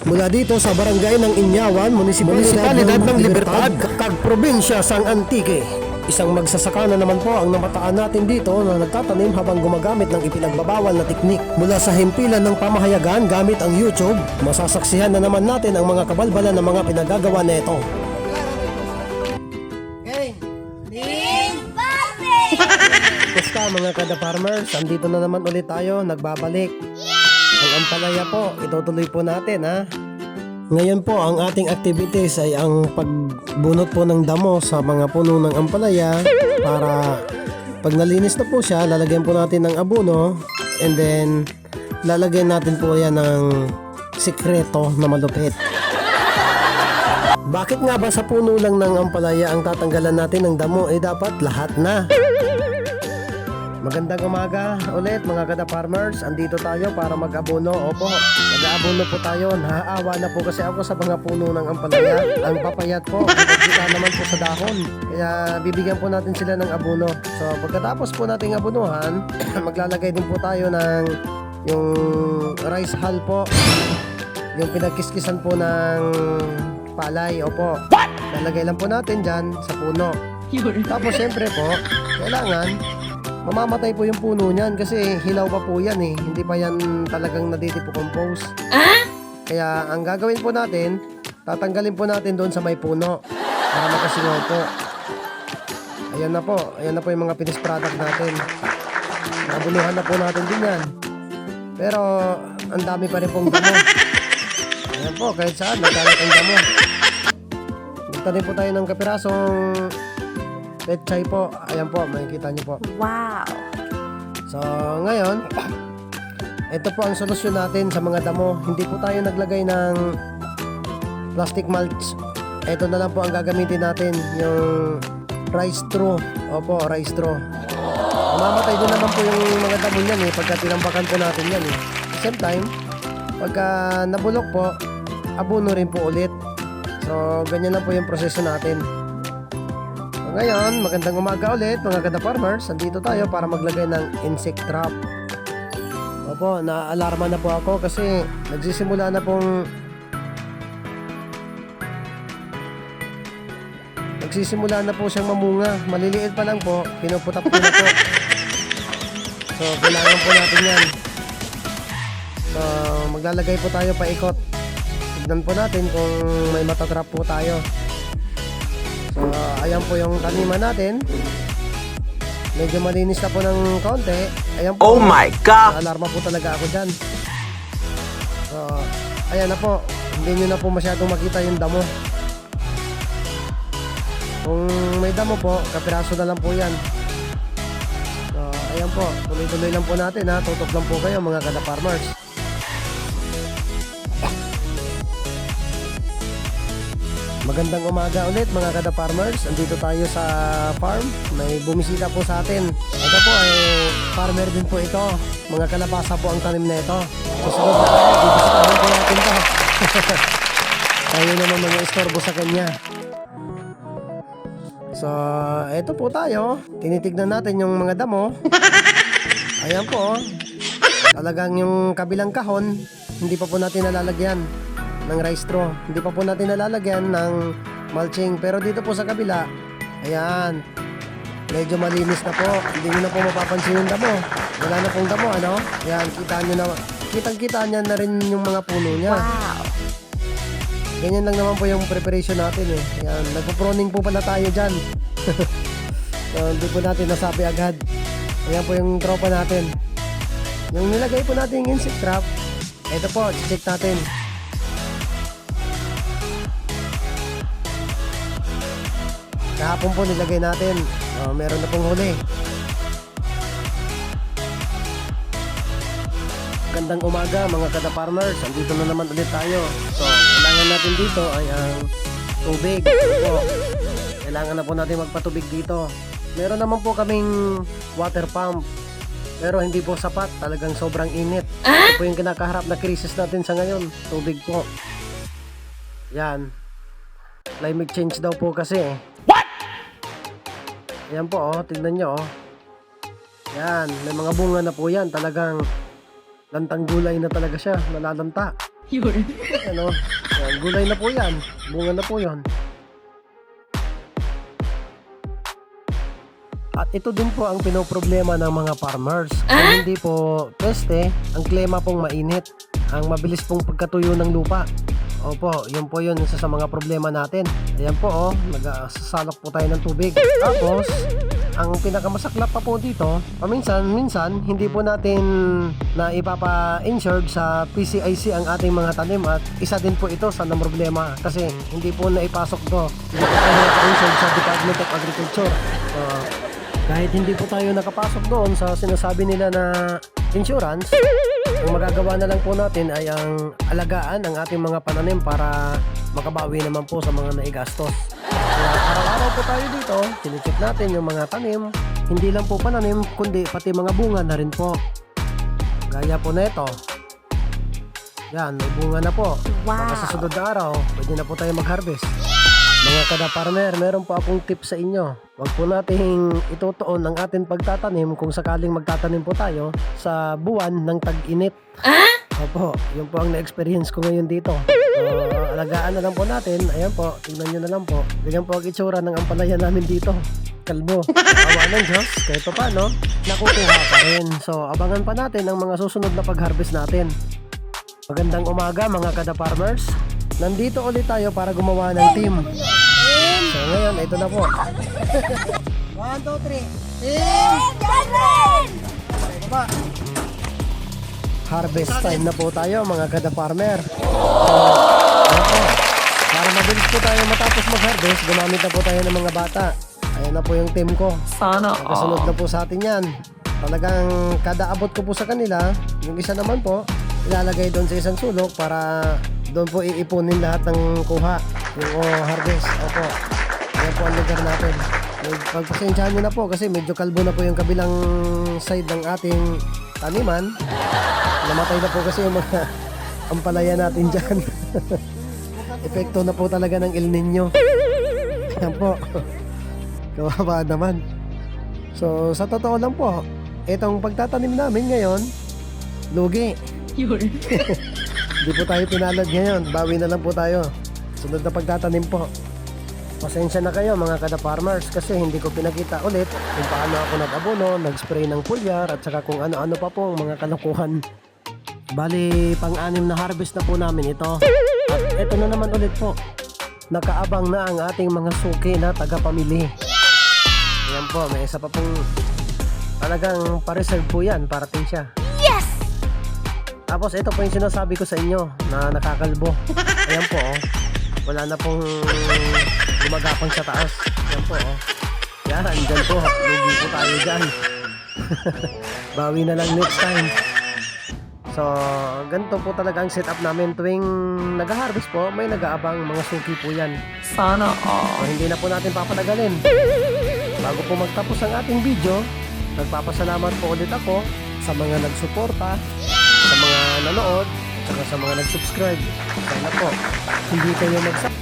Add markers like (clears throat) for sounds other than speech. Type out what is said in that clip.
Mula dito sa barangay ng Inyawan, Munisipalidad, ng Libertad, Kag Probinsya, Sang Antique. Isang magsasaka na naman po ang namataan natin dito na nagtatanim habang gumagamit ng ipinagbabawal na teknik. Mula sa himpilan ng pamahayagan gamit ang YouTube, masasaksihan na naman natin ang mga kabalbalan ng mga pinagagawa na ito. Basta mga kada farmers, andito na naman ulit tayo, nagbabalik. Ampalaya po, itutuloy po natin ha. Ngayon po, ang ating activities ay ang pagbunot po ng damo sa mga puno ng ampalaya para pag nalinis na po siya, lalagyan po natin ng abono and then lalagyan natin po yan ng sikreto na malupit. Bakit nga ba sa puno lang ng ampalaya ang tatanggalan natin ng damo? Eh dapat lahat na. Magandang umaga ulit mga kada farmers. Andito tayo para mag-abono. Opo, mag-abono po tayo. Naaawa na po kasi ako sa mga puno ng ampalaya. Ang papayat po, kita naman po sa dahon. Kaya bibigyan po natin sila ng abono. So pagkatapos po nating abonuhan, (clears throat) maglalagay din po tayo ng yung rice hull po. Yung pinagkiskisan po ng palay. Opo. Lalagay lang po natin dyan sa puno. Tapos syempre po, kailangan mamamatay po yung puno niyan kasi hilaw pa po yan eh. Hindi pa yan talagang naditipo-compose. Kaya ang gagawin po natin, tatanggalin po natin doon sa may puno para makasingaw po. Ayan na po. Ayan na po yung mga finished product natin. Nabuluhan na po natin din yan. Pero ang dami pa rin pong damo. Ayan po, kahit saan, nagkalat ang damo. Magtanim po tayo ng kapirasong petchay po. Ayan po, makikita niyo po. Wow. So, ngayon, ito po ang solusyon natin sa mga damo. Hindi po tayo naglagay ng plastic mulch. Ito na lang po ang gagamitin natin, yung rice straw. Opo, rice straw. Mamamatay din naman po yung mga damo niyan eh, pagka tinambakan po natin yan eh. Same time, pagka nabulok po, abono rin po ulit. So, ganyan lang po yung proseso natin. So, ngayon, magandang umaga ulit mga kada farmers. Nandito tayo para maglagay ng insect trap. Opo, naalarma na po ako kasi nagsisimula na pong nagsisimula na po siyang mamunga. Maliliit pa lang po, pinuputak ko na po. (laughs) So, kailangan po natin yan. So, maglalagay po tayo paikot. Tignan po natin kung may matatrap po tayo. So, ayan po yung taniman natin. Medyo malinis na po ng kaunti. Ayan po. Oh my God! Alarma po talaga ako dyan. So, ayan na po. Hindi nyo na po masyadong makita yung damo. Kung may damo po, kapiraso na lang po yan. So, ayan po. Tuloy-tuloy lang po natin ha. Tutok lang po kayo mga kada farmers. Magandang umaga ulit mga kada farmers. Andito tayo sa farm. May bumisita po sa atin. Ito po ay farmer din po ito. Mga kalabasa po ang tanim na ito. Susunod na tayo, bibisitahin po natin to. (laughs) tayo naman mga istorbo sa kanya. So, eto po tayo. Tinitignan natin yung mga damo. (laughs) Ayan po. oh. Talagang yung kabilang kahon, hindi pa po natin nalalagyan ng rice straw. Hindi pa po natin nalalagyan ng mulching. Pero dito po sa kabila, ayan, medyo malinis na po. Hindi nyo na po mapapansin yung damo. Wala na pong damo, ano? Ayan, kita nyo na, kitang-kita niya na rin yung mga puno niya. Wow. Ganyan lang naman po yung preparation natin eh. Ayan, nagpo-proning po pala tayo dyan. (laughs) so, hindi po natin nasabi agad. Ayan po yung tropa natin. Yung nilagay po natin yung insect trap, ito po, check natin. Kahapon po nilagay natin. Oh, meron na pong huli. Gandang umaga mga kada farmers. Andito na naman ulit tayo. So, kailangan natin dito ay ang tubig. Opo. Kailangan na po natin magpatubig dito. Meron naman po kaming water pump. Pero hindi po sapat. Talagang sobrang init. Ito po yung kinakaharap na krisis natin sa ngayon. Tubig po. Yan. Climate change daw po kasi. What? Yan po oh. Tignan nyo oh. Yan. May mga bunga na po yan. Talagang lantang gulay na talaga siya, nalalanta. Ano, yan, gulay na po yan. Bunga na po yan. At ito din po ang pinoproblema ng mga farmers. Kung hindi po peste, ang klima pong mainit. Ang mabilis pong pagkatuyo ng lupa. Opo, yun po yun isa sa mga problema natin. Ayan po oh, nagsasalok po tayo ng tubig. Tapos, ang pinakamasaklap pa po dito, paminsan, minsan, hindi po natin na ipapa-insured sa PCIC ang ating mga tanim at isa din po ito sa ng problema kasi hindi po naipasok to. Hindi po tayo naka-insured sa Department of Agriculture. So, kahit hindi po tayo nakapasok doon sa sinasabi nila na insurance, ang magagawa na lang po natin ay ang alagaan ang ating mga pananim para makabawi naman po sa mga naigastos. Kaya araw-araw po tayo dito, sinicheck natin yung mga tanim, hindi lang po pananim, kundi pati mga bunga na rin po. Gaya po na ito. Yan, may bunga na po. Baka sa sunod na araw, pwede na po tayo mag-harvest. Mga kada-farmer, meron po akong tip sa inyo. Huwag po nating itutuon ang ating pagtatanim kung sakaling magtatanim po tayo sa buwan ng tag-init. Opo, yun po ang na-experience ko ngayon dito. So, alagaan na lang po natin. Ayan po, tingnan nyo na lang po. Ganyan po ang itsura ng ampalaya namin dito. Kalbo. Awa ng Diyos. Kahit pa paano, nakukuha pa rin. So, abangan pa natin ang mga susunod na pag-harvest natin. Magandang umaga mga kada-farmers. Nandito ulit tayo para gumawa ng team. So ngayon, ito na po. One, two, three. Baba. Harvest time na po tayo mga kada-farmer. So, ayan po. Para mabilis po tayo matapos mag-harvest, gumamit na po tayo ng mga bata. Ayan na po yung team ko. Sana Kasunod na po sa atin yan. Talagang kada abot ko po sa kanila, yung isa naman po, ilalagay doon sa isang sulok para doon po iipunin lahat ng kuha, yung oh, harvest. Opo. Ayan po ang lugar natin. Pagpasensyahan nyo na po kasi medyo kalbo na po yung kabilang side ng ating taniman. Namatay na po kasi yung mga (laughs) ampalaya natin dyan. (laughs) Epekto na po talaga ng El Nino. Ayan po. (laughs) Kawawa naman. So, sa totoo lang po, itong pagtatanim namin ngayon, lugi. Hindi po tayo pinalad ngayon. Bawi na lang po tayo. Sunod na pagtatanim po. Pasensya na kayo mga kada-farmers kasi hindi ko pinakita ulit kung paano ako nag-abono, nag-spray ng pulyar at saka kung ano-ano pa po ang mga kalukuhan. Bali, pang-anim na harvest na po namin ito. At ito na naman ulit po. Nakaabang na ang ating mga suki na tagapamili. Ayan po, may isa pa pong talagang pa-reserve po yan, parating siya. Tapos ito po yung sinasabi ko sa inyo na nakakalbo. Ayan po, oh. Wala na pong gumagapang sa taas. Ayan po, oh. Yan, dyan po. Lugi po tayo dyan. (laughs) Bawi na lang next time. So, ganito po talaga ang setup namin tuwing nag-harvest po, may nag-aabang mga suki po yan. Sana all. So, hindi na po natin papatagalin. Bago po magtapos ang ating video, nagpapasalamat po ulit ako sa mga nagsuporta, sa mga nanood, at sa mga nag-subscribe. Sana po, hindi kayo magsak